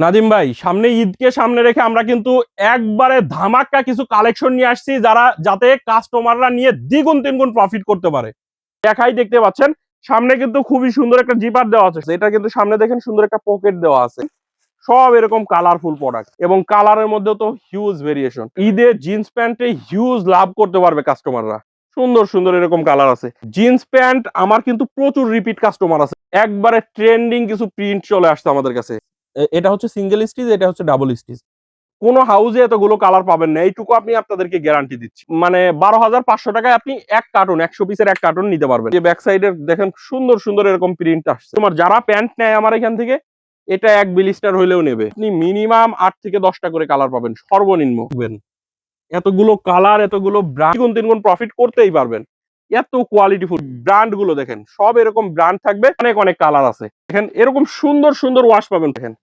নাদিম ভাই, সামনে ঈদকে সামনে রেখে আমরা কিন্তু একবারে ধামাক্কা কিছু কালেকশন নিয়ে আসছি যারা, যাতে কাস্টমাররা নিয়ে দ্বিগুণ তিনগুণ প্রফিট করতে পারে। দেখাই দেখতে পাচ্ছেন, সামনে কিন্তু খুবই সুন্দর একটা জিপার দেওয়া আছে। এটা কিন্তু সামনে দেখেন সুন্দর একটা পকেট দেওয়া আছে। সব এরকম কালারফুল প্রোডাক্ট এবং কালারের মধ্যে তো হিউজ ভেরিয়েশন ঈদে জিন্স প্যান্টে হিউজ লাভ করতে পারবে কাস্টমাররা সুন্দর সুন্দর এরকম কালার আছে। জিন্স প্যান্ট আমার কিন্তু প্রচুর রিপিট কাস্টমার আছে। একবারে ট্রেন্ডিং কিছু প্রিন্ট চলে আসছে আমাদের কাছে। এটা হচ্ছে সিঙ্গেল স্টিচ এটা হচ্ছে ডাবল স্টিচ কোন হাউজে এতগুলো কালার পাবেন না এইটুকু আপনি আপনাদেরকে গ্যারান্টি দিচ্ছি। মানে বারো হাজার পাঁচশো টাকায় আপনি এক কার্টুন একশো পিসের এক কার্টুন নিতে পারবেন। যে ব্যাক সাইডের দেখেন সুন্দর সুন্দর এরকম প্রিন্ট আসছে। তোমার যারা প্যান্ট নেয় আমার এখান থেকে এটা এক বিলিস্টার হইলেও নেবে। আপনি মিনিমাম আট থেকে দশটা করে কালার পাবেন সর্বনিম্ন। এতগুলো কালার এতগুলো ব্র্যান্ড গুণ তিন গুণ প্রফিট করতেই পারবেন। এত কোয়ালিটিফুল ব্র্যান্ডগুলো দেখেন, সব এরকম ব্র্যান্ড থাকবে, অনেক অনেক কালার আছে। দেখেন, এরকম সুন্দর সুন্দর ওয়াশ পাবেন, দেখেন,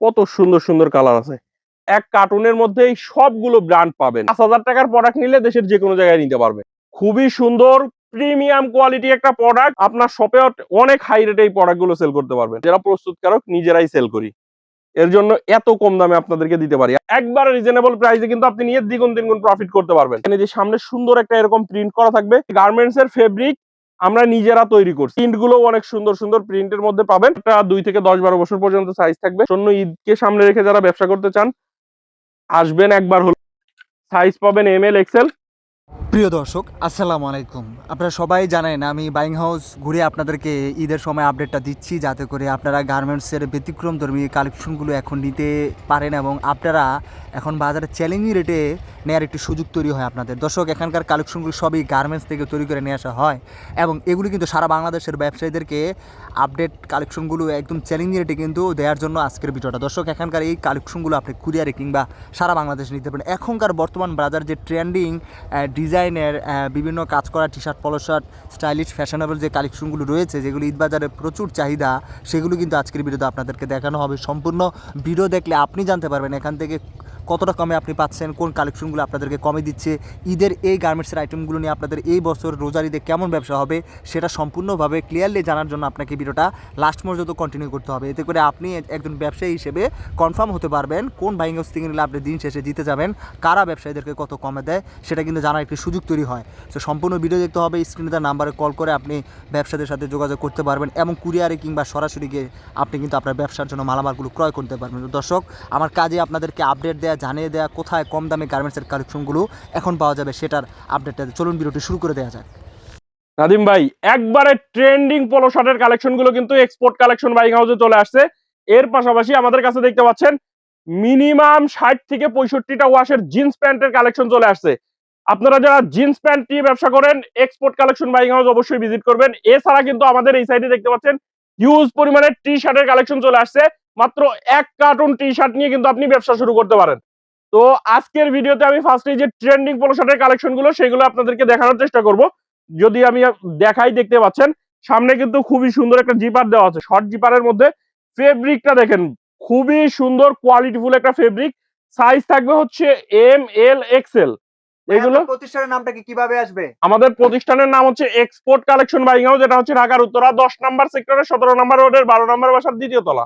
কত সুন্দর সুন্দর কালার আছে। এক কার্টুনের মধ্যেই সবগুলো ব্র্যান্ড পাবেন। পাঁচ হাজার টাকার প্রোডাক্ট নিলে দেশের যে কোনো জায়গায় নিতে পারবে। খুবই সুন্দর প্রিমিয়াম কোয়ালিটি একটা প্রোডাক্ট আপনার শপে অনেক হাই রেটে এই প্রোডাক্টগুলো সেল করতে পারবেন। যারা প্রস্তুতকারক, নিজেরাই সেল করি। এর জন্য এত কম দামে আপনাদেরকে দিতে পারি। একবার রিজনেবল প্রাইসে কিন্তু আপনি নিয়ে দ্বিগুণ তিনগুণ প্রফিট করতে পারবেন। এখানে যে সামনে সুন্দর একটা এরকম প্রিন্ট করা থাকবে গার্মেন্টস এর ফেব্রিক আমরা নিজেরা তৈরি করছি। প্রিন্টগুলো অনেক সুন্দর সুন্দর প্রিন্টের মধ্যে পাবেন। দুই থেকে দশ বারো বছর পর্যন্ত সাইজ থাকবে। জন্য ঈদকে সামনে রেখে যারা ব্যবসা করতে চান, আসবেন একবার হলো। সাইজ পাবেন এম এল এক্সেল প্রিয় দর্শক, আসসালামু আলাইকুম। আপনারা সবাই জানেন, আমি বাইং হাউস ঘুরে আপনাদেরকে ঈদের সময় আপডেটটা দিচ্ছি, যাতে করে আপনারা গার্মেন্টসের ব্যতিক্রম ধর্মী কালেকশনগুলো এখন নিতে পারেন এবং আপনারা এখন বাজারে চ্যালেঞ্জিং রেটে নেওয়ার একটি সুযোগ তৈরি হয় আপনাদের। দর্শক, এখানকার কালেকশনগুলো সবই গার্মেন্টস থেকে তৈরি করে নিয়ে আসা হয় এবং এগুলি কিন্তু সারা বাংলাদেশের ব্যবসায়ীদেরকে আপডেট কালেকশনগুলো একদম চ্যালেঞ্জিং রেটে কিন্তু দেওয়ার জন্য আজকের ভিডিওটা। দর্শক, এখানকার এই কালেকশনগুলো আপনি কুরিয়ারে কিংবা সারা বাংলাদেশে নিতে পারেন। এখনকার বর্তমান বাজার যে ট্রেন্ডিং ডিজাইনের বিভিন্ন কাজ করা T shirt polo shirt stylish fashionable যে কালেকশনগুলো রয়েছে, যেগুলো ঈদ বাজারে প্রচুর চাহিদা, সেগুলো কিন্তু আজকের ভিডিওতে আপনাদেরকে দেখানো হবে। সম্পূর্ণ ভিডিও দেখলে আপনি জানতে পারবেন এখান থেকে কতটা কমে আপনি পাচ্ছেন, কোন কালেকশনগুলো আপনাদেরকে কমে দিচ্ছে, ঈদের এই গার্মেন্টসের আইটেমগুলো নিয়ে আপনাদের এই বছর রোজার ঈদে কেমন ব্যবসা হবে, সেটা সম্পূর্ণভাবে ক্লিয়ারলি জানার জন্য আপনাকে ভিডিওটা লাস্ট পর্যন্ত কন্টিনিউ করতে হবে। এতে করে আপনি একজন ব্যবসায়ী হিসেবে কনফার্ম হতে পারবেন কোন বাইং হাউস থেকে নিলে আপনি দিন শেষে জিতে যাবেন, কারা ব্যবসায়ীদেরকে কত কমে দেয়, সেটা কিন্তু জানার একটি সুযোগ তৈরি হয়। তো সম্পূর্ণ ভিডিও দেখতে হবে স্ক্রিনে তার নাম্বারে কল করে আপনি ব্যবসাদের সাথে যোগাযোগ করতে পারবেন এবং কুরিয়ারে কিংবা সরাসরি গিয়ে আপনি কিন্তু আপনার ব্যবসার জন্য মালামালগুলো ক্রয় করতে পারবেন। দর্শক, আমার কাজে আপনাদেরকে আপডেট দেওয়া জানিয়ে দেওয়া কোথায় কম দামে গার্মেন্টসের কালেকশনগুলো এখন পাওয়া যাবে সেটার আপডেটটা চলুন ভিডিওটি শুরু করে দেওয়া যাক। নাদিম ভাই, একবারে ট্রেন্ডিং পোলো শার্টের কালেকশনগুলো কিন্তু এক্সপোর্ট কালেকশন বাইং হাউসে চলে আসছে। এর পাশাপাশি আমাদের কাছে দেখতে পাচ্ছেন মিনিমাম ষাট থেকে পঁয়ষট্টিটা ওয়াশের জিন্স প্যান্টের কালেকশন চলে আসছে। আপনারা যারা জিন্স প্যান্ট নিয়ে ব্যবসা করেন এক্সপোর্ট কালেকশন বাইং হাউস অবশ্যই ভিজিট করবেন। এছাড়া কিন্তু আমাদের এই সাইডে দেখতে পাচ্ছেন হিউজ পরিমাণে টি শার্টের কালেকশন চলে আসছে। মাত্র এক কার্টুন টি শার্ট নিয়ে কিন্তু আপনি ব্যবসা শুরু করতে পারেন। তো আজকের ভিডিওতে আমি ফার্স্টে যে ট্রেন্ডিং পোলো শার্টের কালেকশনগুলো সেগুলো আপনাদেরকে দেখানোর চেষ্টা করব। যদি আমি দেখাই দেখতে পাচ্ছেন সামনে কিন্তু খুবই সুন্দর একটা জিপার দেওয়া আছে। শর্ট জিপারের মধ্যে ফেব্রিকটা দেখেন খুবই সুন্দর কোয়ালিটিফুল একটা ফেব্রিক সাইজ থাকবে হচ্ছে এম এল এক্সেল এগুলো প্রতিষ্ঠানের নামটা কি কীভাবে আসবে? আমাদের প্রতিষ্ঠানের নাম হচ্ছে এক্সপোর্ট কালেকশন বাইং হাউস যেটা হচ্ছে ঢাকার উত্তরা দশ নম্বর সেক্টরের সতেরো নম্বর রোডের বারো নম্বর বাসার দ্বিতীয় তলা।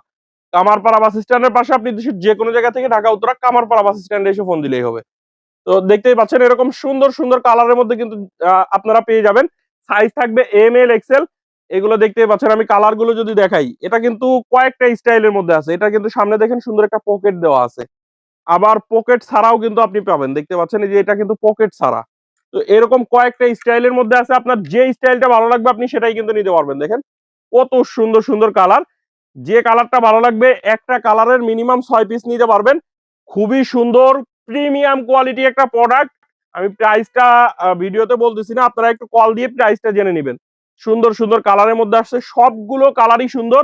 কামারপাড়া বাস স্ট্যান্ডের পাশে আপনি দেশের যে কোনো জায়গা থেকে ঢাকা উত্তরা কামারপাড়া বাস স্ট্যান্ডে এসে ফোন দিলেই হবে। তো দেখতেই পাচ্ছেন এরকম সুন্দর সুন্দর কালারের মধ্যে কিন্তু আপনারা পেয়ে যাবেন। সাইজ থাকবে এম এল এক্সেল এগুলো দেখতেই পাচ্ছেন। আমি কালারগুলো যদি দেখাই, এটা কিন্তু কয়েকটা স্টাইলের মধ্যে আছে। এটা কিন্তু সামনে দেখেন সুন্দর একটা পকেট দেওয়া আছে। আবার পকেট ছাড়াও কিন্তু আপনি পাবেন। দেখতে পাচ্ছেন যে এটা কিন্তু পকেট ছাড়া। তো এরকম কয়েকটা স্টাইলের মধ্যে আছে। আপনার যে স্টাইলটা ভালো লাগবে আপনি সেটাই কিন্তু নিতে পারবেন। দেখেন কত সুন্দর সুন্দর কালার যে কালারটা ভালো লাগবে, একটা কালারের মিনিমাম ছয় পিস নিতে পারবেন। খুবই সুন্দর প্রিমিয়াম কোয়ালিটি একটা প্রোডাক্ট আমি প্রাইসটা ভিডিওতে বলতেছি না, আপনারা একটু কল দিয়ে প্রাইসটা জেনে নেবেন। সুন্দর সুন্দর কালারের মধ্যে আসছে, সবগুলো কালারই সুন্দর।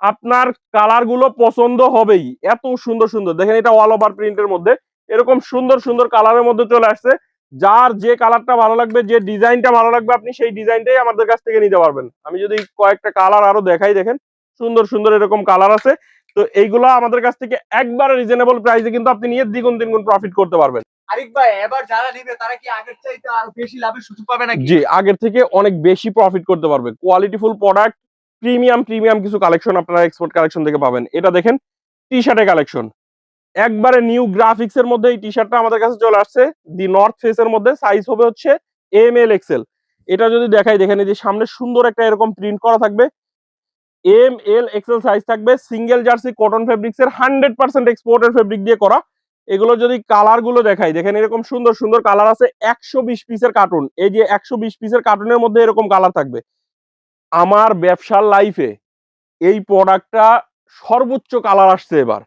আপনার কালারগুলো পছন্দ হবেই। এত সুন্দর সুন্দর। দেখেন এটা অল ওভার প্রিন্টের মধ্যে। এরকম সুন্দর সুন্দর কালারের মধ্যে চলে আসছে। যার যে কালারটা ভালো লাগবে, যে ডিজাইনটা ভালো লাগবে, আপনি সেই ডিজাইনটাই আমাদের কাছ থেকে নিতে পারবেন। আমি যদি কয়েকটা কালার আরও দেখাই, দেখেন। সুন্দর সুন্দর এরকম কালার আছে। তো এইগুলো আমাদের কাছ থেকে একবারে রিজনেবল প্রাইসে কিন্তু আপনি নিয়ে দ্বিগুণ তিনগুণ প্রফিট করতে পারবেন। আরিফ ভাই এবার যারা নেবে তারা কি আগের চাইতে আরও বেশি লাভের সুযোগ পাবে নাকি? জি আগের থেকে অনেক বেশি প্রফিট করতে পারবে। কোয়ালিটিফুল প্রোডাক্ট প্রিমিয়াম প্রিমিয়াম কিছু কালেকশন আপনারা এক্সপোর্ট কালেকশন থেকে পাবেন। এটা দেখেন টি শার্টের কালেকশন একবারে নিউ গ্রাফিক্স এর মধ্যে এই টি শার্টটা আমাদের কাছে চলে আসছে। দি নর্থ ফেস এর মধ্যে সাইজ হবে হচ্ছে এম এল এক্সেল এটা যদি দেখাই দেখেন এই যে সামনে সুন্দর একটা এরকম প্রিন্ট করা থাকবে। এম এল এক্সেল সাইজ থাকবে সিঙ্গেল জার্সি কটন ফেব্রিক্স এর হান্ড্রেড পার্সেন্ট এক্সপোর্টের ফেব্রিক দিয়ে করা। এগুলো যদি কালারগুলো দেখাই, দেখেন এরকম সুন্দর সুন্দর কালার আছে, একশো বিশ পিসের কার্টুন এই যে একশো বিশ পিসের কার্টুনের মধ্যে এরকম কালার থাকবে। আমার ব্যবসার লাইফে এই প্রোডাক্টটা সর্বোচ্চ কালার আসছে এবার।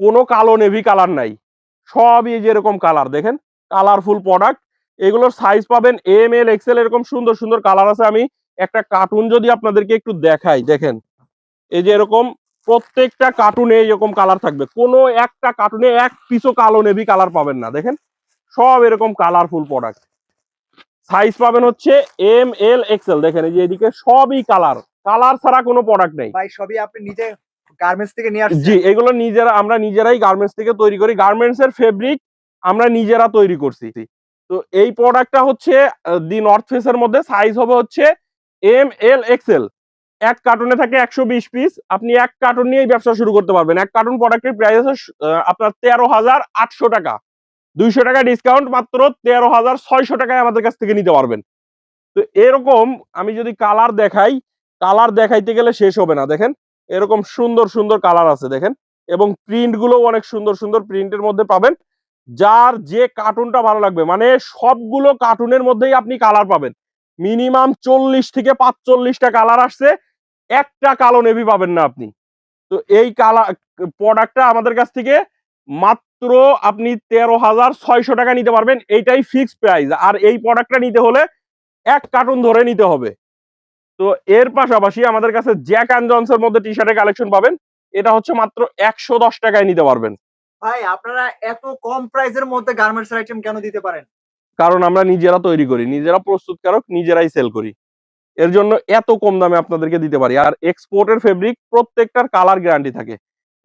কোনো কালো নেভি কালার নাই। সবই এই যে এরকম কালার দেখেন? কালারফুল প্রোডাক্ট এগুলোর সাইজ পাবেন এম এল এক্সেল এরকম সুন্দর সুন্দর কালার আছে। আমি একটা কার্টুন যদি আপনাদেরকে একটু দেখাই দেখেন। এই যে এরকম প্রত্যেকটা কার্টুনে এরকম কালার থাকবে। কোনো একটা কার্টুনে এক পিসও কালো নেভি কালার পাবেন না দেখেন? সব এরকম কালারফুল প্রোডাক্ট সাইজ পাবেন হচ্ছে এম এল এক্সেল দেখেন এই যে এদিকে সবই কালার কালার ছাড়া কোনো প্রোডাক্ট নেই। ভাই সবই আপনি নিজে গার্মেন্টস থেকে নিয়ে আসছেন। জি এগুলো নিজেরা আমরা নিজেরাই গার্মেন্টস থেকে তৈরি করি। গার্মেন্টস এর ফেব্রিক আমরা নিজেরা তৈরি করছি। তো এই প্রোডাক্টটা হচ্ছে দি নর্থ ফেসের মধ্যে সাইজ হবে হচ্ছে এম এল এক্সেল এক কার্টুনে থাকে একশো বিশ পিস আপনি এক কার্টুন নিয়েই ব্যবসা শুরু করতে পারবেন। এক কার্টুন প্রোডাক্টের প্রাইস আছে আপনার তেরো হাজার আটশো টাকা। দুইশো টাকা ডিসকাউন্ট মাত্র তেরো হাজার ছয়শো টাকায় আমাদের কাছ থেকে নিতে পারবেন। তো এরকম আমি যদি কালার দেখাই কালার দেখাইতে গেলে শেষ হবে না, দেখেন? এরকম সুন্দর সুন্দর কালার আছে, দেখেন? এবং প্রিন্টগুলো অনেক সুন্দর সুন্দর প্রিন্টের মধ্যে পাবেন। যার যে কার্টুনটা ভালো লাগবে মানে সবগুলো কার্টুনের মধ্যেই আপনি কালার পাবেন। মিনিমাম চল্লিশ থেকে পাঁচচল্লিশটা কালার আসছে। একটা কালো নেভি পাবেন না আপনি। তো এই কালার প্রোডাক্টটা আমাদের কাছ থেকে মাত্র আপনি তেরো হাজার ছয়শো টাকা নিতে পারবেন। এইটাই ফিক্সড প্রাইস আর এই প্রোডাক্টটা নিতে হলে এক কার্টুন ধরে নিতে হবে। তো এর পাশাপাশি আমাদের কাছে জ্যাক অ্যান্ড জনসের মধ্যে টি শার্টের কালেকশন পাবেন। এটা হচ্ছে মাত্র একশো দশ টাকায় নিতে পারবেন। ভাই, আপনারা এত কম প্রাইসের মধ্যে গার্মেন্টস আইটেম কেন দিতে পারেন? কারণ আমরা নিজেরা তৈরি করি, নিজেরা প্রস্তুতকারক, নিজেরাই সেল করি। এর জন্য এত কম দামে আপনাদেরকে দিতে পারি। আর এক্সপোর্টের ফেব্রিক প্রত্যেকটার কালার গ্যারান্টি থাকে।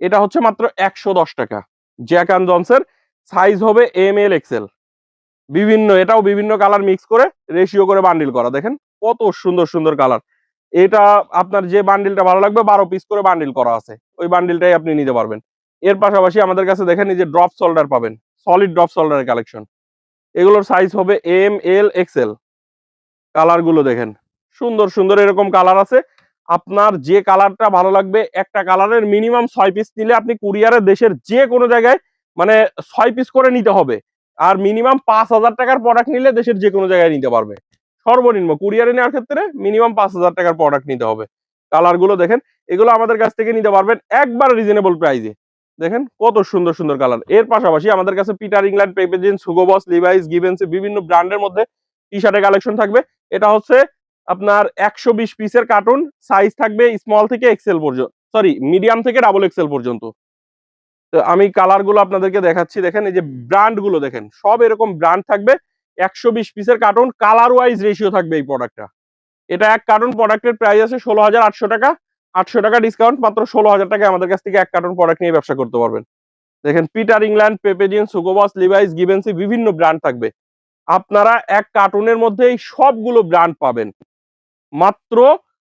এটা হচ্ছে মাত্র একশো দশ টাকা। জ্যাক অ্যান্ড জনসের সাইজ হবে এম এল এক্সেল বিভিন্ন, এটাও বিভিন্ন কালার মিক্স করে রেশিও করে বান্ডিল করা। দেখেন কত সুন্দর সুন্দর কালার এটা আপনার যে বান্ডিলটা ভালো লাগবে, বারো পিস করে বান্ডিল করা আছে। ওই বান্ডিলটাই আপনি নিতে পারবেন। এর পাশাপাশি আমাদের কাছে দেখেন এই যে ড্রপ সোল্ডার পাবেন। সলিড ড্রপ সোল্ডারের কালেকশন এগুলোর সাইজ হবে এম এল এক্সেল কালারগুলো দেখেন। সুন্দর সুন্দর এরকম কালার আছে। আপনার যে কালারটা ভালো লাগবে, একটা কালারের মিনিমাম ছয় পিস নিলে আপনি কুরিয়ারের দেশের যে কোনো জায়গায় মানে ছয় পিস করে নিতে হবে। আর মিনিমাম পাঁচ হাজার টাকার প্রোডাক্ট নিলে দেশের যে কোনো জায়গায় নিতে পারবে। সর্বনিম্ন কুরিয়ারে নেওয়ার ক্ষেত্রে মিনিমাম পাঁচ হাজার টাকার প্রোডাক্ট নিতে হবে। কালারগুলো দেখেন, এগুলো আমাদের কাছ থেকে নিতে পারবেন একবার রিজনেবল প্রাইসে দেখেন কত সুন্দর সুন্দর কালার। এর পাশাপাশি আমাদের কাছে Peter England Pepe Jeans Hugo Boss Levi's Givenchy বিভিন্ন ব্র্যান্ডের মধ্যে টি শার্টের কালেকশন থাকবে। এটা হচ্ছে আপনার একশো বিশ পিসের কার্টুন সাইজ থাকবে স্মল থেকে এক্সেল পর্যন্ত সরি মিডিয়াম থেকে ডাবল এক্সেল পর্যন্ত। তো আমি কালারগুলো আপনাদেরকে দেখাচ্ছি। দেখেন এই যে ব্র্যান্ডগুলো দেখেন, সব এরকম ব্র্যান্ড থাকবে। একশো বিশ পিসের কার্টুন কালার ওয়াইজ রেশিও থাকবে এই প্রোডাক্টটা এটা এক কার্টুন প্রোডাক্টের প্রাইস আছে ষোলো হাজার আটশো টাকা। আটশো টাকা ডিসকাউন্ট মাত্র ষোলো হাজার টাকা আমাদের কাছ থেকে এক কার্টুন প্রোডাক্ট নিয়ে ব্যবসা করতে পারবেন। দেখেন Peter England Pepe Jeans সুগোবাস Levi's Givenchy বিভিন্ন ব্র্যান্ড থাকবে। আপনারা এক কার্টুনের মধ্যে এই সবগুলো ব্র্যান্ড পাবেন। মাত্র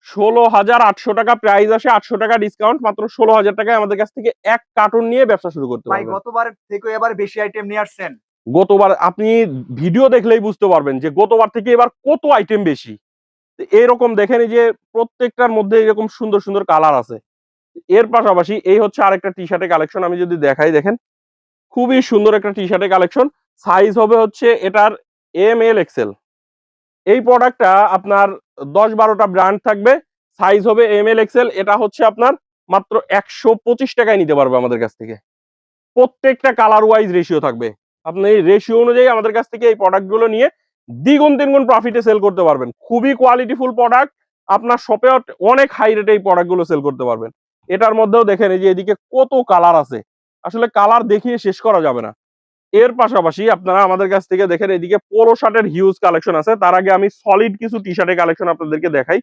ষোলো হাজার আটশো টাকা প্রাইস আসে আটশো টাকা ডিসকাউন্ট মাত্র ষোলো হাজার টাকায় আমাদের কাছ থেকে এক কার্টুন নিয়ে ব্যবসা শুরু করতে পারবেন। গতবার থেকে এবার বেশি আইটেম নিয়ে আসছেন। গতবার আপনি ভিডিও দেখলেই বুঝতে পারবেন যে গতবার থেকে এবার কত আইটেম বেশি। এরকম দেখেন যে প্রত্যেকটার মধ্যে এরকম সুন্দর সুন্দর কালার আছে। এর পাশাপাশি এই হচ্ছে আরেকটা টি শার্টের কালেকশন আমি যদি দেখাই দেখেন, খুবই সুন্দর একটা টি শার্টের কালেকশন সাইজ হবে হচ্ছে এটার এম এল এক্সেল এই প্রোডাক্টটা আপনার দশ বারোটা ব্র্যান্ড থাকবে সাইজ হবে এম এল এক্সেল এটা হচ্ছে আপনার মাত্র একশো পঁচিশ টাকায় নিতে পারবে আমাদের কাছ থেকে। প্রত্যেকটা কালার ওয়াইজ রেশিও থাকবে। আপনি এই রেশিও অনুযায়ী আমাদের কাছ থেকে এই প্রোডাক্টগুলো নিয়ে দ্বিগুণ তিনগুণ প্রফিটে সেল করতে পারবেন। খুবই কোয়ালিটিফুল প্রোডাক্ট আপনার শপে অনেক হাই রেটে এই প্রোডাক্টগুলো সেল করতে পারবেন। এটার মধ্যেও দেখেন এই যে এদিকে কত কালার আছে। আসলে কালার দেখিয়ে শেষ করা যাবে না। এর পাশাপাশি আপনারা আমাদের কাছ থেকে দেখেন এদিকে পোলো শার্টের হিউজ কালেকশন আছে। তার আগে আমি সলিড কিছু টি শার্টের কালেকশন আপনাদেরকে দেখাই।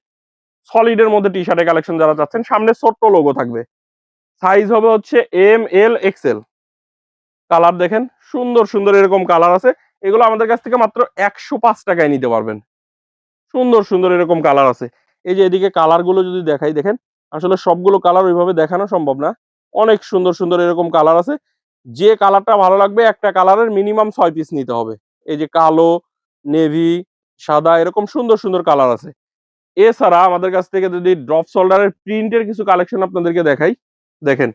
সলিডের মধ্যে টি শার্টের কালেকশন যারা চাচ্ছেন, সামনে ছোট্ট লোগো থাকবে। সাইজ হবে হচ্ছে এম এল এক্সেল কালার দেখেন, সুন্দর সুন্দর এরকম কালার আছে। এগুলো আমাদের কাছ থেকে মাত্র একশো পাঁচ টাকায় নিতে পারবেন। সুন্দর সুন্দর এরকম কালার আছে। এই যে এদিকে কালারগুলো যদি দেখাই, দেখেন? আসলে সবগুলো কালার ওইভাবে দেখানো সম্ভব না। অনেক সুন্দর সুন্দর এরকম কালার আছে। যে কালারটা ভালো লাগবে, একটা কালারের মিনিমাম ছয় পিস নিতে হবে। এই যে কালো নেভি সাদা, এরকম সুন্দর সুন্দর কালার আছে। এছাড়া আমাদের কাছ থেকে যদি ড্রপ শোল্ডারের প্রিন্টের কিছু কালেকশন আপনাদেরকে দেখাই, দেখেন?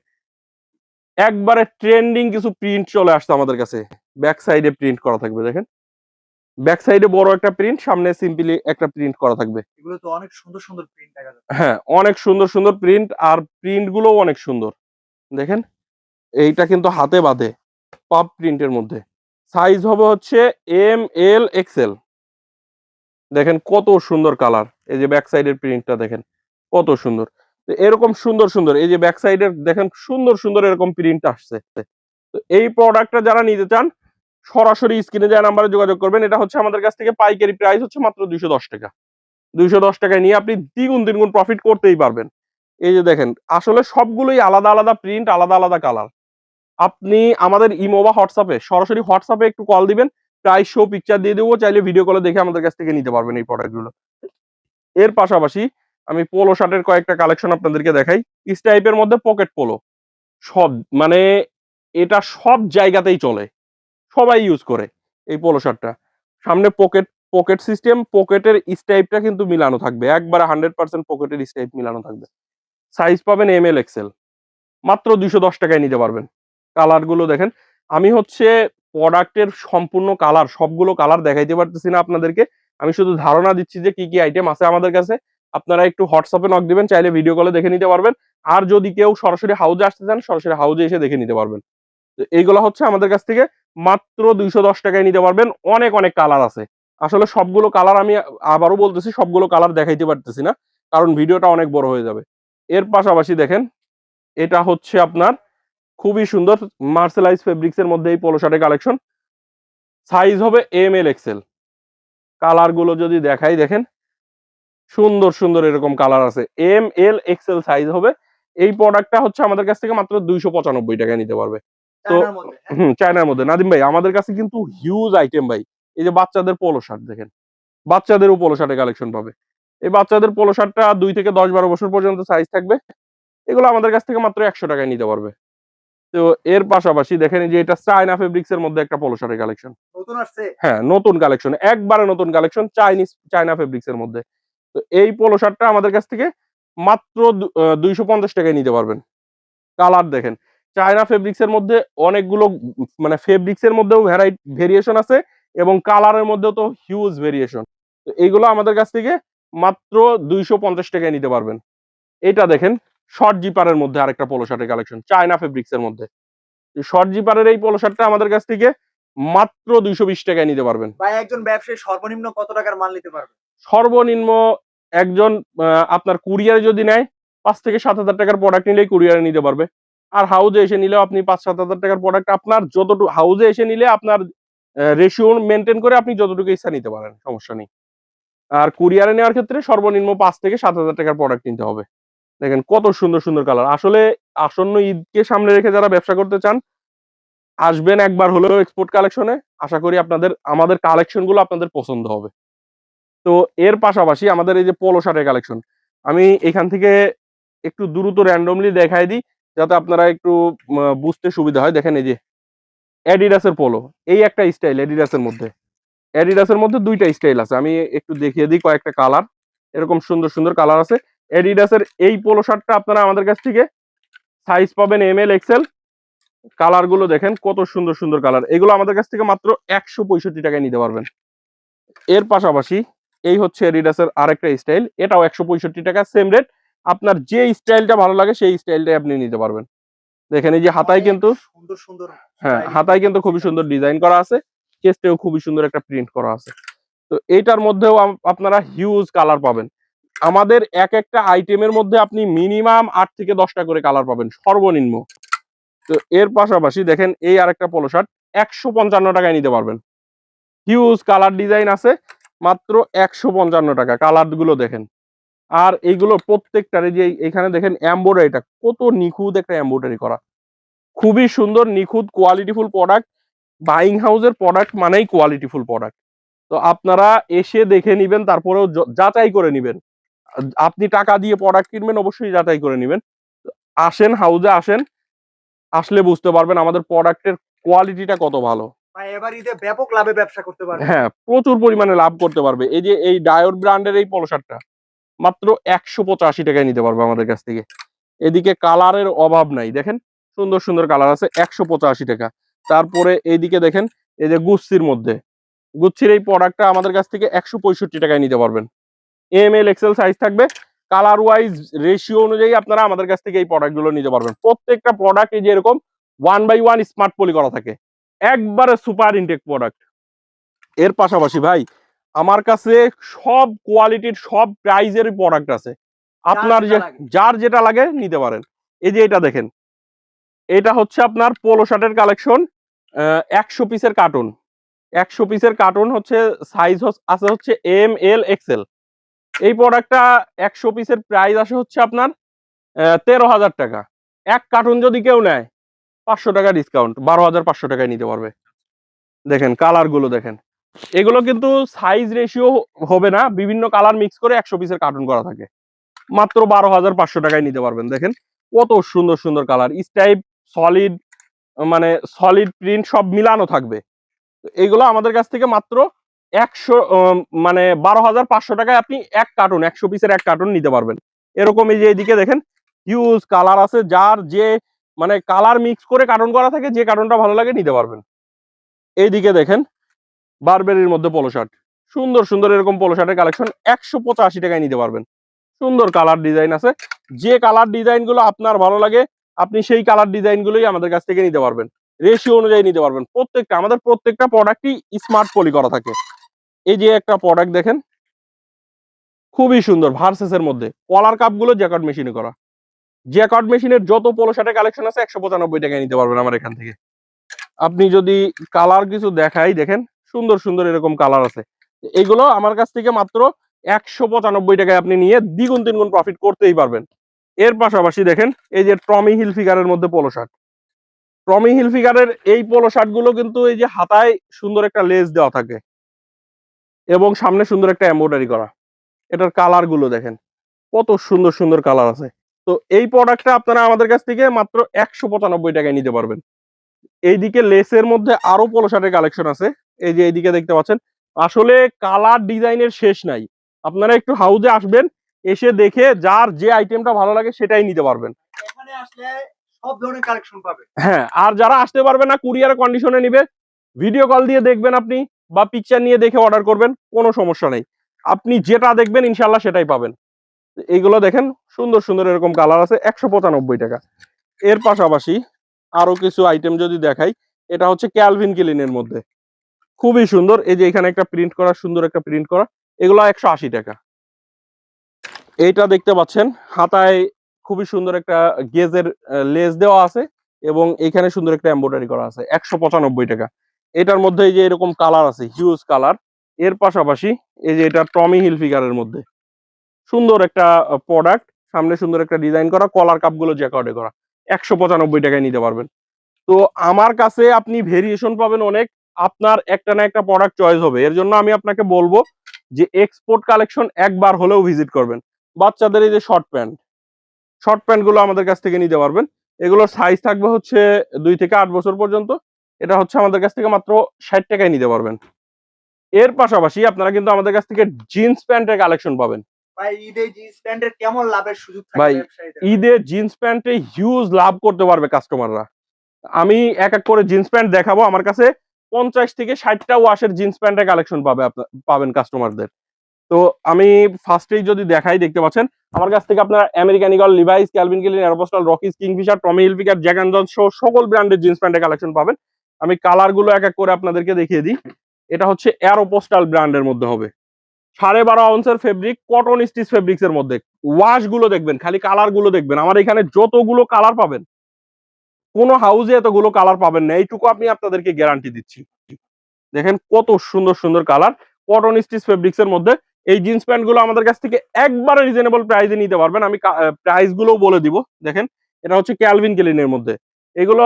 একবারে ট্রেন্ডিং কিছু প্রিন্ট চলে আসছে আমাদের কাছে। ব্যাক সাইডে প্রিন্ট করা থাকবে দেখেন। ব্যাক সাইডে বড় একটা প্রিন্ট সামনে সিম্পলি একটা প্রিন্ট করা থাকবে। এগুলো তো অনেক সুন্দর সুন্দর প্রিন্ট দেখা যাচ্ছে। হ্যাঁ অনেক সুন্দর সুন্দর প্রিন্ট আর প্রিন্টগুলো অনেক সুন্দর। দেখেন এইটা কিন্তু হাতে বাঁধে পাপ প্রিন্টের মধ্যে। সাইজ হবে হচ্ছে এম এল এক্সেল দেখেন কত সুন্দর কালার এই যে ব্যাক সাইডের প্রিন্টটা দেখেন কত সুন্দর। এরকম সুন্দর সুন্দর, এই যে ব্যাক সাইডের দেখেন সুন্দর সুন্দর এরকম প্রিন্ট আসছে। তো এই প্রোডাক্টটা যারা নিতে চান, সরাসরি স্ক্রিনে যা নাম্বারে যোগাযোগ করবেন। এটা হচ্ছে আমাদের কাছ থেকে পাইকারি প্রাইস হচ্ছে মাত্র দুইশো দশ টাকা। দুইশো দশ টাকায় নিয়ে আপনি দ্বিগুণ তিনগুণ প্রফিট করতেই পারবেন। এই যে দেখেন, আসলে সবগুলোই আলাদা আলাদা প্রিন্ট আলাদা আলাদা কালার আপনি আমাদের ইমো বা হোয়াটসঅ্যাপে সরাসরি হোয়াটসঅ্যাপে একটু কল দিবেন প্রাইস শো পিকচার দিয়ে দেবো, চাইলে ভিডিও কলে দেখে আমাদের কাছ থেকে নিতে পারবেন এই প্রোডাক্টগুলো এর পাশাপাশি আমি পোলো শার্টের কয়েকটা কালেকশন আপনাদেরকে দেখাই। ইস টাইপের মধ্যে পকেট পোলো সব মানে এটা সব জায়গাতেই চলে। সবাই ইউজ করে এই পোলো শার্টটা সামনে পকেট পকেট সিস্টেম পকেটের স্টাইপটা কিন্তু মিলানো থাকবে। একবারে হান্ড্রেড পার্সেন্ট পকেটের স্টাইপ মিলানো থাকবে। সাইজ পাবেন এম এল এক্সেল মাত্র দুইশো দশ টাকায় নিতে পারবেন। কালারগুলো দেখেন। আমি হচ্ছে প্রোডাক্টের সম্পূর্ণ কালার সবগুলো কালার দেখাইতে পারতেছি না আপনাদেরকে। আমি শুধু ধারণা দিচ্ছি যে কি কি আইটেম আছে আমাদের কাছে। আপনারা একটু হোয়াটসঅ্যাপে নক দিবেন, চাইলে ভিডিও কলে দেখে নিতে পারবেন। আর যদি কেউ সরাসরি হাউজে আসতে চান, সরাসরি হাউজে এসে দেখে নিতে পারবেন। এইগুলো হচ্ছে আমাদের কাছ থেকে মাত্র দুইশো দশ টাকায় নিতে পারবেন। অনেক অনেক কালার আছে। আসলে সবগুলো কালার আমি আবারও বলতেছি, সবগুলো কালার দেখাইতে পারতেছি না, কারণ ভিডিওটা অনেক বড় হয়ে যাবে। এর পাশাপাশি দেখেন, এটা হচ্ছে আপনার খুবই সুন্দর মার্সেলাইজ ফেব্রিক্স এর মধ্যে এই পোলো শার্টের কালেকশন সাইজ হবে এম এল এক্সেল কালারগুলো যদি দেখাই, দেখেন সুন্দর সুন্দর এরকম কালার আছে। এম এল এক্সেল সাইজ হবে। এই প্রোডাক্টটা হচ্ছে আমাদের কাছ থেকে মাত্র দুইশো পঁচানব্বই টাকায় নিতে পারবে। তো- চায়নার মধ্যে? হুম চায়নার মধ্যে। নাদিম ভাই আমাদের কাছে কিন্তু হিউজ আইটেম ভাই। এই যে বাচ্চাদের পোলো শার্ট দেখেন। বাচ্চাদেরও পোলো শার্টের কালেকশন পাবে। এই বাচ্চাদের পোলো শার্টটা দুই থেকে দশ বারো বছর পর্যন্ত সাইজ থাকবে। এগুলো আমাদের কাছ থেকে মাত্র একশো টাকায় নিতে পারবে। তো এর পাশাপাশি দেখেন এই যে এটা চায়না ফেব্রিক্স এর মধ্যে একটা পোলো শার্টের কালেকশন নতুন আসছে? হ্যাঁ নতুন কালেকশন একবারে নতুন কালেকশন চাইনিজ চায়না ফেব্রিক্স এর মধ্যে। তো এই পোলো শার্টটা আমাদের কাছ থেকে মাত্র দুইশো পঞ্চাশ টাকায় নিতে পারবেন। কালার দেখেন চায়না ফেব্রিক্স এর মধ্যে অনেকগুলো মানে ফেব্রিক্স এর মধ্যেও ভ্যারাইটি ভেরিয়েশন আছে এবং কালারের মধ্যেও তো হিউজ ভেরিয়েশন তো এইগুলো আমাদের কাছ থেকে মাত্র দুইশো পঞ্চাশ টাকায় নিতে পারবেন। এটা দেখেন শর্ট জিপারের মধ্যে আরেকটা পোলো শার্টের কালেকশন চায়না ফেব্রিক্স এর মধ্যে। শর্ট জিপারের এই পোলো শার্টটা আমাদের কাছ থেকে মাত্র দুইশো বিশ টাকায় নিতে পারবেন। ভাই একজন ব্যবসায়ী সর্বনিম্ন কত টাকার মাল নিতে পারবে? সর্বনিম্ন একজন আপনার কুরিয়ারে যদি নেয়, পাঁচ থেকে সাত হাজার টাকার প্রোডাক্ট নিলেই কুরিয়ারে নিতে পারবে। আর হাউজে এসে নিলেও আপনি পাঁচ, সাত হাজার টাকার প্রোডাক্ট আপনার যতটুকু হাউজে এসে নিলে আপনার রেশিও মেনটেন করে আপনি যতটুকু ইচ্ছা নিতে পারেন, সমস্যা নেই। আর কুরিয়ারে নেওয়ার ক্ষেত্রে সর্বনিম্ন পাঁচ থেকে সাত হাজার টাকার প্রোডাক্ট নিতে হবে। দেখেন কত সুন্দর সুন্দর কালার আসলে আসন্ন ঈদকে সামনে রেখে যারা ব্যবসা করতে চান, আসবেন একবার হলেও এক্সপোর্ট কালেকশনে আশা করি আপনাদের, আমাদের কালেকশনগুলো আপনাদের পছন্দ হবে। তো এর পাশাপাশি আমাদের এই যে পোলো শার্টের কালেকশন আমি এখান থেকে একটু দ্রুত র্যান্ডমলি দেখাই দিই, যাতে আপনারা একটু বুঝতে সুবিধা হয়। দেখেন এই যে অ্যাডিডাসের পোলো এই একটা স্টাইল অ্যাডিডাসের মধ্যে। অ্যাডিডাসের মধ্যে দুইটা স্টাইল আছে। আমি একটু দেখিয়ে দিই কয়েকটা কালার এরকম সুন্দর সুন্দর কালার আছে। অ্যাডিডাসের এই পোলো শার্টটা আপনারা আমাদের কাছ থেকে সাইজ পাবেন এম এল এক্সেল কালারগুলো দেখেন, কত সুন্দর সুন্দর কালার এগুলো আমাদের কাছ থেকে মাত্র একশো পঁয়ষট্টি টাকায় নিতে পারবেন। এর পাশাপাশি এই হচ্ছে এডিডাসের আরেকটা স্টাইল এটাও একশো পঁয়ষট্টি টাকা সেম রেট আপনার যে স্টাইলটা ভালো লাগে সেই স্টাইলটাই আপনি নিতে পারবেন। দেখেন এই যে হাতায় কিন্তু সুন্দর সুন্দর হ্যাঁ হাতায় কিন্তু খুবই সুন্দর ডিজাইন করা আছে চেস্টেও খুবই সুন্দর একটা প্রিন্ট করা আছে। তো এইটার মধ্যেও আপনারা হিউজ কালার পাবেন। আমাদের এক একটা আইটেমের মধ্যে আপনি মিনিমাম আট থেকে দশটা করে কালার পাবেন সর্বনিম্ন। তো এর পাশাপাশি দেখেন এই আরেকটা পোলো শার্ট একশো পঞ্চান্ন টাকায় নিতে পারবেন। হিউজ কালার ডিজাইন আছে মাত্র একশো পঞ্চান্ন টাকা কালারগুলো দেখেন। আর এইগুলো প্রত্যেকটার যে এখানে দেখেন এম্বোডারিটা কত নিখুঁত একটা এম্বোডারি করা। খুবই সুন্দর, নিখুঁত কোয়ালিটিফুল প্রোডাক্ট বাইং হাউসের প্রোডাক্ট মানেই কোয়ালিটিফুল প্রোডাক্ট তো আপনারা এসে দেখে নিবেন, তারপরেও যাচাই করে নিবেন। আপনি টাকা দিয়ে প্রোডাক্ট কিনবেন, অবশ্যই যাচাই করে নিবেন। আসেন হাউজে আসেন। আসলে বুঝতে পারবেন আমাদের প্রোডাক্টের কোয়ালিটিটা কত ভালো। লাভে ব্যবসা করতে পারবে। হ্যাঁ প্রচুর পরিমাণে লাভ করতে পারবে। এই যে, এই ডায়োড ব্র্যান্ডের এই পলো শার্টটা মাত্র একশো পঁচাশি টাকায় নিতে পারবে আমাদের কাছ থেকে। এদিকে কালারের অভাব নাই, দেখেন? সুন্দর সুন্দর কালার আছে, একশো পঁচাশি টাকা। তারপরে এইদিকে দেখেন, এই যে গুচ্ছির মধ্যে। গুচ্ছির এই প্রোডাক্টটা আমাদের কাছ থেকে একশো পঁয়ষট্টি টাকায় নিতে পারবেন। এম এল এক্সেল সাইজ থাকবে। কালার ওয়াইজ রেশিও অনুযায়ী আপনারা আমাদের কাছ থেকে এই প্রোডাক্টগুলো নিতে পারবেন। প্রত্যেকটা প্রোডাক্ট এই যে এরকম one by one smart poly করা থাকে। একবারে সুপার ইনটেক প্রোডাক্টের পাশাপাশি ভাই আমার কাছে সব কোয়ালিটির সব প্রাইজের প্রোডাক্ট আছে। আপনার যে যার যেটা লাগে নিতে পারেন। এই যে এটা দেখেন এটা হচ্ছে আপনার পোলো শার্টের কালেকশন একশো পিসের কার্টুন একশো পিসের কার্টুন হচ্ছে সাইজ আছে হচ্ছে এম এল এক্সেল এই প্রোডাক্টটা একশো পিসের প্রাইস আসে হচ্ছে আপনার তেরো হাজার টাকা। এক কার্টুন যদি কেউ নেয় পাঁচশো টাকা ডিসকাউন্ট বারো হাজার পাঁচশো টাকায় নিতে পারবে। দেখেন কালারগুলো দেখেন। এগুলো কিন্তু সাইজ রেশিও হবে না, বিভিন্ন কালার মিক্স করে একশো পিসের কার্টুন করা থাকে। মাত্র বারো হাজার পাঁচশো টাকায় নিতে পারবেন, দেখেন। কত সুন্দর সুন্দর কালার স্টাইপ সলিড মানে সলিড প্রিন্ট সব মিলানো থাকবে। এইগুলো আমাদের কাছ থেকে মাত্র একশো মানে বারো হাজার পাঁচশো টাকায় আপনি এক কার্টুন একশো পিসের এক কার্টুন নিতে পারবেন। এরকম এই যে এইদিকে দেখেন হিউজ কালার আছে, যার যে মানে কালার মিক্স করে কার্টুন করা থাকে, যে কার্টুনটা ভালো লাগে নিতে পারবেন। এইদিকে দেখেন বারবেরির মধ্যে পোলো শার্ট সুন্দর সুন্দর এরকম পোলো শার্টের কালেকশন একশো পঁচাশি টাকায় নিতে পারবেন। সুন্দর কালার ডিজাইন আছে। যে কালার ডিজাইনগুলো আপনার ভালো লাগে, আপনি সেই কালার ডিজাইন গুলোই আমাদের কাছ থেকে নিতে পারবেন। রেশিও অনুযায়ী নিতে পারবেন। প্রত্যেকটা, আমাদের প্রত্যেকটা প্রোডাক্টই স্মার্ট পলি করা থাকে। এই যে একটা প্রোডাক্ট দেখেন, খুবই সুন্দর ভার্সেসের মধ্যে। কলার কাপগুলো জ্যাকট মেশিনে করা। জ্যাকট মেশিনের যত পোলো শার্টের কালেকশন আছে, একশো পঁচানব্বই টাকায় নিতে পারবেন আমার এখান থেকে। আপনি যদি কালার কিছু দেখাই, দেখেন, সুন্দর সুন্দর এরকম কালার আছে। এইগুলো আমার কাছ থেকে মাত্র একশো পঁচানব্বই টাকায় আপনি নিয়ে দ্বিগুণ, তিনগুণ প্রফিট করতেই পারবেন। এর পাশাপাশি দেখেন, এই যে ট্রমি হিল ফিগারের মধ্যে পোলো শার্ট ট্রমি হিল ফিগারের এই পোলো শার্টগুলো কিন্তু এই যে হাতায় সুন্দর একটা লেস দেওয়া থাকে। এবং সামনে সুন্দর একটা এম্ব্রয়ডারি করা। এটার কালারগুলো দেখেন, কত সুন্দর সুন্দর কালার আছে। তো এই প্রোডাক্টটা আপনারা আমাদের কাছ থেকে মাত্র একশো পঁচানব্বই টাকায় নিতে পারবেন। এইদিকে লেসের মধ্যে আরও পোলো শার্টের কালেকশন আছে। এই যে এইদিকে দেখতে পাচ্ছেন আসলে কালার ডিজাইনের শেষ নাই। আপনারা একটু হাউজে আসবেন এসে দেখে যার যে আইটেমটা ভালো লাগে সেটাই নিতে পারবেন। আসলে সব ধরনের হ্যাঁ আর যারা আসতে পারবে না কুরিয়ার কন্ডিশনে নিবে। ভিডিও কল দিয়ে দেখবেন আপনি বা পিকচার নিয়ে দেখে অর্ডার করবেন কোনো সমস্যা নেই। আপনি যেটা দেখবেন ইনশাল্লাহ সেটাই পাবেন। এইগুলো দেখেন, সুন্দর সুন্দর এরকম কালার আছে, একশো পঁচানব্বই টাকা। এর পাশাপাশি আরও কিছু আইটেম যদি দেখাই, এটা হচ্ছে ক্যালভিন কিলিনের মধ্যে। খুবই সুন্দর, এই যে এখানে একটা প্রিন্ট করা, সুন্দর একটা প্রিন্ট করা, এগুলো একশো আশি টাকা। এইটা দেখতে পাচ্ছেন, হাতায় খুবই সুন্দর একটা গেজের লেস দেওয়া আছে এবং এখানে সুন্দর একটা এম্ব্রয়ডারি করা আছে, একশো পঁচানব্বই টাকা। এটার মধ্যে এই যে এরকম কালার আছে হিউজ কালারের পাশাপাশি এই যে এটা টমি হিল ফিগারের মধ্যে। সুন্দর একটা প্রোডাক্ট সামনে সুন্দর একটা ডিজাইন করা কলার কাপগুলো জ্যাকর্ডে করা, একশো পঁচানব্বই টাকায় নিতে পারবেন। তো আমার কাছে আপনি ভেরিয়েশন পাবেন অনেক, আপনার একটা না একটা প্রোডাক্ট চয়েস হবে। এর জন্য আমি আপনাকে বলব যে এক্সপোর্ট কালেকশন একবার হলেও ভিজিট করবেন। বাচ্চাদের এই যে শর্ট প্যান্ট শর্ট প্যান্টগুলো আমাদের কাছ থেকে নিতে পারবেন। এগুলোর সাইজ থাকবে হচ্ছে দুই থেকে আট বছর পর্যন্ত। এটা হচ্ছে আমাদের কাছ থেকে মাত্র ষাট টাকায় নিতে পারবেন। এর পাশাপাশি আপনারা কিন্তু আমাদের কাছ থেকে জিন্স প্যান্টের কালেকশন পাবেন। ভাই ঈদে জিন্স প্যান্টের কেমন লাভের সুযোগ ভাই, ঈদে জিন্স প্যান্টে হিউজ লাভ করতে পারবে কাস্টমাররা আমি এক এক করে জিন্স প্যান্ট দেখাবো আমার কাছে পঞ্চাশ থেকে ষাটটা ওয়াশের জিন্স প্যান্টের কালেকশন পাবে পাবেন কাস্টমারদের তো আমি ফার্স্টেই যদি দেখাই দেখতে পাচ্ছেন আমার কাছ থেকে আপনারা American Eagle Levi's Calvin Klein Aeropostale Rockies Kingfisher Tommy Hilfiger Jack and Jones সহ সকল ব্র্যান্ডের জিন্স প্যান্টের কালেকশন পাবেন। আমি কালারগুলো এক এক করে আপনাদেরকে দেখিয়ে দিই। এটা হচ্ছে এরোপোস্টাল ব্র্যান্ডের মধ্যে হবে। সাড়ে বারো আউন্সের ফেব্রিক কটন স্টিচ ফেব্রিক্স এর মধ্যে। ওয়াশগুলো দেখবেন, খালি কালারগুলো দেখবেন। আমার এখানে যতগুলো কালার পাবেন, কোনো হাউসে এতগুলো কালার পাবেন না। এইটুকু আমি আপনাদেরকে গ্যারান্টি দিচ্ছি। দেখেন কত সুন্দর সুন্দর কালার কটন স্টিচ ফেব্রিক্স এর মধ্যে এই জিন্স প্যান্টগুলো আমাদের কাছ থেকে একবারে রিজনেবল প্রাইসে নিতে পারবেন। আমি প্রাইসগুলো বলে দিব। দেখেন, এটা হচ্ছে ক্যালভিন কিলিনের মধ্যে। এগুলো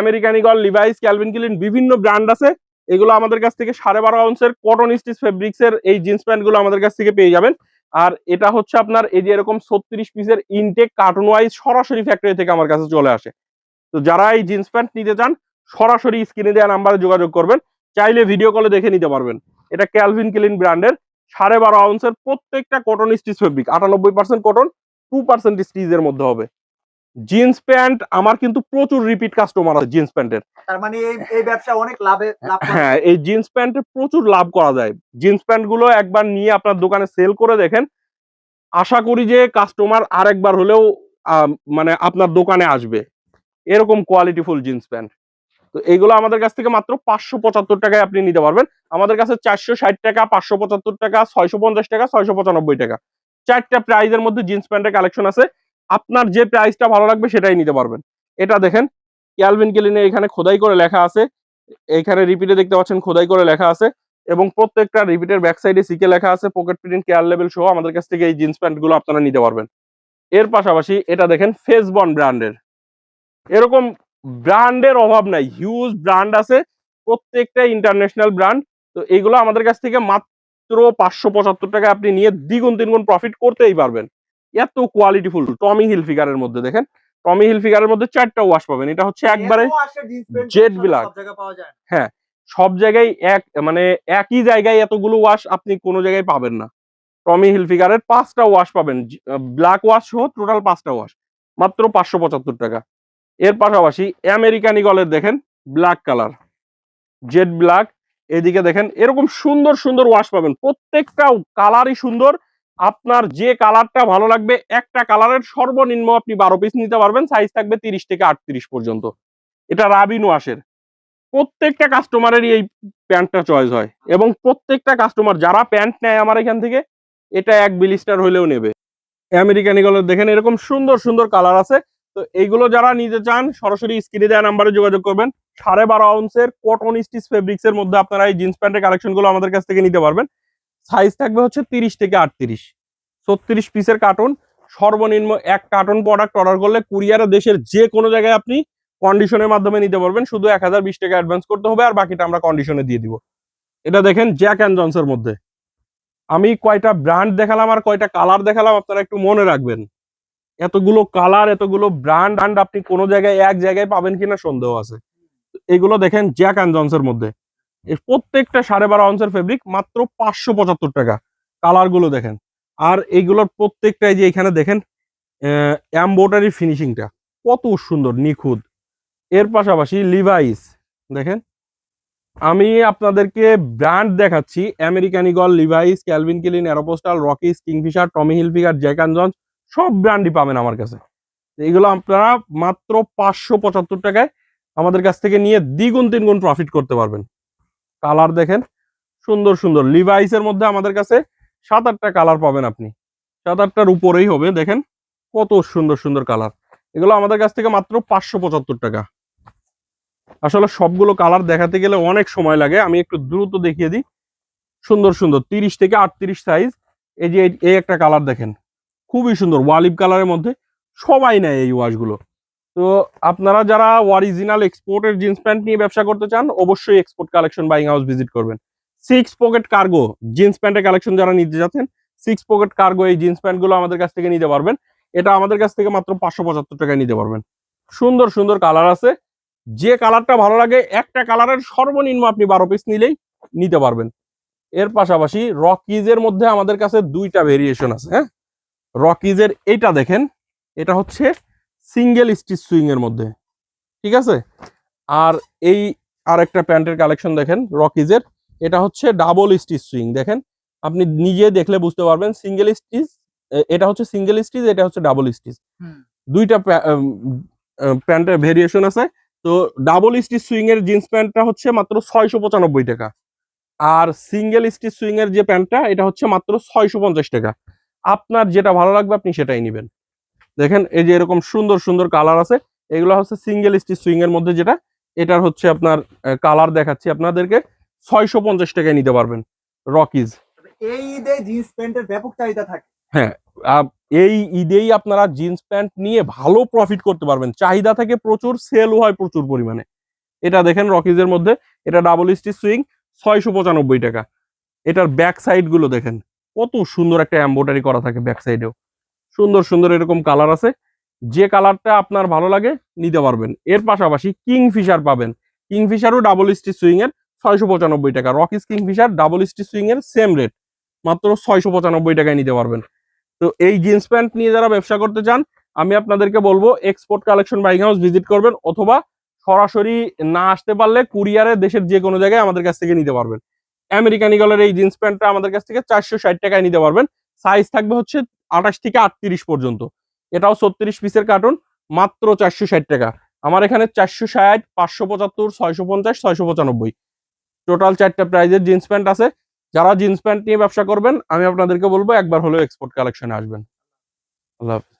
American Eagle Levi's Calvin Klein বিভিন্ন ব্র্যান্ড আছে। এগুলো আমাদের কাছ থেকে সাড়ে বারো আউন্সের কটন স্টিচ ফেব্রিক্স এর এই জিন্স প্যান্টগুলো আমাদের কাছ থেকে পেয়ে যাবেন। আর এটা হচ্ছে আপনার এই যে এরকম ছত্রিশ পিসের ইনটেক কার্টুন ওয়াইজ সরাসরি ফ্যাক্টরি থেকে আমার কাছে চলে আসে। তো যারা এই জিন্স প্যান্ট নিতে চান, সরাসরি স্ক্রিনে দেওয়া নাম্বারে যোগাযোগ করবেন। চাইলে ভিডিও কলে দেখে নিতে পারবেন। এটা ক্যালভিন ক্লিন ব্র্যান্ডের সাড়ে বারো আউন্সের প্রত্যেকটা কটন স্টিচ ফেব্রিক আটানব্বই পার্সেন্ট কটন টু পার্সেন্ট স্টিচের মধ্যে হবে। জিন্স প্যান্ট আমার কিন্তু প্রচুর রিপিট কাস্টমার আছে জিন্স প্যান্টের। তার মানে এই এই ব্যবসা অনেক লাভে লাভ হ্যাঁ এই জিন্স প্যান্টে প্রচুর লাভ করা যায়। জিন্স প্যান্টগুলো একবার নিয়ে আপনার দোকানে সেল করে দেখেন। আশা করি যে কাস্টমার আরেকবার হলেও মানে আপনার দোকানে আসবে। এরকম কোয়ালিটিফুল জিন্স প্যান্ট। তো এইগুলো আমাদের কাছ থেকে মাত্র পাঁচশো পঁচাত্তর টাকায় আপনি নিতে পারবেন। আমাদের কাছে চারশো ষাট টাকা পাঁচশো পঁচাত্তর টাকা ছয়শো পঞ্চাশ টাকা ছয়শো পঁচানব্বই টাকা। চারটা প্রাইজের মধ্যে জিন্স প্যান্টের কালেকশন আছে। আপনার যে প্রাইসটা ভালো লাগবে সেটাই নিতে পারবেন। এটা দেখেন ক্যালভিন কেলিনে এখানে খোদাই করে লেখা আছে। এইখানে রিপিটে দেখতে পাচ্ছেন, খোদাই করে লেখা আছে। এবং প্রত্যেকটা রিপিটের ব্যাক সাইডে সিকে লেখা আছে পকেট প্রিন্ট কেয়ার লেভেল সহ আমাদের কাছ থেকে এই জিন্স প্যান্টগুলো আপনারা নিতে পারবেন। এর পাশাপাশি এটা দেখেন ফেসবন ব্র্যান্ডের এরকম ব্র্যান্ডের অভাব নাই হিউজ ব্র্যান্ড আছে, প্রত্যেকটা ইন্টারন্যাশনাল ব্র্যান্ড তো এইগুলো আমাদের কাছ থেকে মাত্র পাঁচশো পঁচাত্তর টাকা আপনি নিয়ে দ্বিগুণ তিনগুণ প্রফিট করতেই পারবেন। এত কোয়ালিটিফুল টমি হিল ফিগারের মধ্যে দেখেন? টমি হিল ফিগারের মধ্যে চারটা ওয়াশ পাবেন। এটা হচ্ছে একবারে পাওয়া যায় না। সব জায়গায় এক মানে একই জায়গায় এতগুলো ওয়াশ আপনি কোনো জায়গায় পাবেন না। টমি হিল ফিগারের পাঁচটা ওয়াশ পাবেন। ব্ল্যাক ওয়াশ সহ টোটাল পাঁচটা ওয়াশ মাত্র পাঁচশো পঁচাত্তর টাকা। এর পাশাপাশি আমেরিকান ইগলের দেখেন ব্ল্যাক কালার জেড ব্ল্যাক এদিকে দেখেন এরকম সুন্দর সুন্দর ওয়াশ পাবেন। প্রত্যেকটা কালারই সুন্দর আপনার যে কালারটা ভালো লাগবে, একটা কালারের সর্বনিম্ন আপনি বারো পিস নিতে পারবেন সাইজ থাকবে তিরিশ থেকে আটত্রিশ পর্যন্ত। এটা রাবিন ওয়াশের প্রত্যেকটা কাস্টমারেরই এই প্যান্টটা চয়েস হয় এবং প্রত্যেকটা কাস্টমার যারা প্যান্ট নেয় আমার এখান থেকে, এটা এক বিলিস্টার হলেও নেবে। আমেরিকান এগুলো দেখেন এরকম সুন্দর সুন্দর কালার আছে। তো এইগুলো যারা নিতে চান, সরাসরি স্ক্রিনে দেওয়া নাম্বারে যোগাযোগ করবেন। সাড়ে বারো আউন্সের কটন স্টিচ ফেব্রিক্স এর মধ্যে আপনারা এই জিন্স প্যান্টের কালেকশনগুলো আমাদের কাছ থেকে নিতে পারবেন। সাইজ থাকবে হচ্ছে তিরিশ থেকে আটত্রিশ। ছত্রিশ পিসের কার্টুন সর্বনিম্ন এক কার্টুন প্রোডাক্ট অর্ডার করলে কুরিয়ারে দেশের যে কোনো জায়গায় আপনি কন্ডিশনের মাধ্যমে নিতে পারবেন। শুধু এক হাজার বিশ টাকা অ্যাডভান্স করতে হবে আর বাকিটা আমরা কন্ডিশনে দিয়ে দিব। এটা দেখেন জ্যাক অ্যান্ড জনসের মধ্যে। আমি কয়টা ব্র্যান্ড দেখালাম আর কয়টা কালার দেখালাম আপনারা একটু মনে রাখবেন। এতগুলো কালার এতগুলো ব্র্যান্ড আপনি কোনো জায়গায়, এক জায়গায় পাবেন কিনা সন্দেহ আছে। এগুলো দেখেন জ্যাক অ্যান্ড জনসের মধ্যে। এর প্রত্যেকটা সাড়ে বারো আউন্সের ফেব্রিক মাত্র পাঁচশো পঁচাত্তর টাকা। কালারগুলো দেখেন। আর এইগুলোর প্রত্যেকটাই যে এখানে দেখেন এম্বোটারি ফিনিশিংটা কত সুন্দর, নিখুঁত। এর পাশাপাশি লিভাইস দেখেন। আমি আপনাদেরকে ব্র্যান্ড দেখাচ্ছি American Eagle Levi's Calvin Klein Aeropostale Rockies Kingfisher Tommy Hilfiger Jack and সব ব্র্যান্ডই পাবেন আমার কাছে। এগুলো আপনারা মাত্র পাঁচশো পঁচাত্তর টাকায় আমাদের কাছ থেকে নিয়ে দ্বিগুণ তিনগুণ প্রফিট করতে পারবেন। কালার দেখেন। সুন্দর সুন্দর। লিভাইসের মধ্যে আমাদের কাছে সাত আটটা কালার পাবেন আপনি। সাত আটটার উপরেই হবে, দেখেন। কত সুন্দর সুন্দর কালার। এগুলো আমাদের কাছ থেকে মাত্র পাঁচশো পঁচাত্তর টাকা। আসলে সবগুলো কালার দেখাতে গেলে অনেক সময় লাগে। আমি একটু দ্রুত দেখিয়ে দিই। সুন্দর সুন্দর। তিরিশ থেকে আটত্রিশ সাইজ এই যে এই- একটা কালার দেখেন। খুবই সুন্দর। ওয়ালিভ কালারের মধ্যে সবাই নেয় এই ওয়াশগুলো তো আপনারা যারা অরিজিনাল এক্সপোর্টের জিন্স প্যান্ট নিয়ে ব্যবসা করতে চান, অবশ্যই export collection buying house visit করবেন। সিক্স পকেট কার্গো জিন্স প্যান্টের কালেকশন যারা নিতে যাচ্ছেন সিক্স পকেট কার্গো এই জিন্স প্যান্টগুলো আমাদের কাছ থেকে নিতে পারবেন। এটা আমাদের কাছ থেকে মাত্র পাঁচশো পঁচাত্তর টাকায় নিতে পারবেন। সুন্দর সুন্দর কালার আছে। যে কালারটা ভালো লাগে, একটা কালারের সর্বনিম্ন আপনি বারো পিস নিলেই নিতে পারবেন। এর পাশাপাশি রকিজের মধ্যে আমাদের কাছে দুইটা ভেরিয়েশন আছে হ্যাঁ? রকিজের এইটা দেখেন, এটা হচ্ছে সিঙ্গেল স্টিচ সুইং এর মধ্যে। ঠিক আছে? আর এই আর একটা প্যান্টের কালেকশন দেখেন রকিজের। এটা হচ্ছে ডাবল স্টিচ সুইং দেখেন। আপনি নিজে দেখলে বুঝতে পারবেন সিঙ্গেল স্টিচ এটা হচ্ছে সিঙ্গেল স্টিচ এটা হচ্ছে ডাবল স্টিচ। দুইটা প্যান্টের ভেরিয়েশন আছে। তো ডাবল স্টিচ সুইং এর জিন্স প্যান্টটা হচ্ছে মাত্র ছয়শো পঁচানব্বই টাকা। আর সিঙ্গেল স্টিচ সুইং এর যে প্যান্টটা এটা হচ্ছে মাত্র ছয়শো পঞ্চাশ টাকা। আপনার যেটা ভালো লাগবে আপনি সেটাই নেবেন। দেখেন এই যে এরকম সুন্দর সুন্দর কালার আছে এগুলো হচ্ছে সিঙ্গেল স্টিচ সুইং এর মধ্যে যেটা এটার হচ্ছে আপনার কালার দেখাচ্ছি আপনাদেরকে ছয়শো পঞ্চাশ টাকায় নিতে পারবেন রকিজ এই ঈদে জিন্স প্যান্টের ব্যাপক চাহিদা থাকে। হ্যাঁ এই ঈদেই আপনারা জিন্স প্যান্ট নিয়ে ভালো প্রফিট করতে পারবেন চাহিদা থেকে প্রচুর সেলও হয় প্রচুর পরিমাণে। এটা দেখেন রকিজের মধ্যে এটা ডাবল স্টিচ সুইং ছয়শো পঁচানব্বই টাকা। এটার ব্যাক সাইডগুলো দেখেন কত সুন্দর একটা এম্বোটারি করা থাকে ব্যাক সাইডেও সুন্দর সুন্দর এরকম কালার আছে। যে কালারটা আপনার ভালো লাগে নিতে পারবেন। এর পাশাপাশি কিংফিশার পাবেন। কিং কিংফিশারও ডাবল স্টি সুইং এর ছয়শো পঁচানব্বই টাকা। Rockies Kingfisher double stitch sewing এর সেম রেট মাত্র ছয়শো পঁচানব্বই টাকায় নিতে পারবেন। তো এই জিন্স প্যান্ট নিয়ে যারা ব্যবসা করতে চান, আমি আপনাদেরকে বলব export collection buying house visit করবেন, অথবা সরাসরি না আসতে পারলে কুরিয়ারে দেশের যে কোনো জায়গায় আমাদের কাছ থেকে নিতে পারবেন। আমেরিকান ইগলের এই জিন্স প্যান্টটা আমাদের কাছ থেকে চারশো ষাট টাকায় নিতে পারবেন। সাইজ থাকবে হচ্ছে আঠাশ থেকে আটত্রিশ পর্যন্ত। এটাও ছত্রিশ পিসের কার্টুন মাত্র চারশো ষাট টাকা। আমার এখানে চারশো ষাট, পাঁচশো পঁচাত্তর, ছয়শো পঞ্চাশ, ছয়শো পঁচানব্বই। টোটাল চারটা প্রাইজের জিন্স প্যান্ট আছে। যারা জিন্স প্যান্ট নিয়ে ব্যবসা করবেন, আমি আপনাদেরকে বলব একবার হলেও এক্সপোর্ট কালেকশনে আসবেন। আল্লাহ হাফেজ।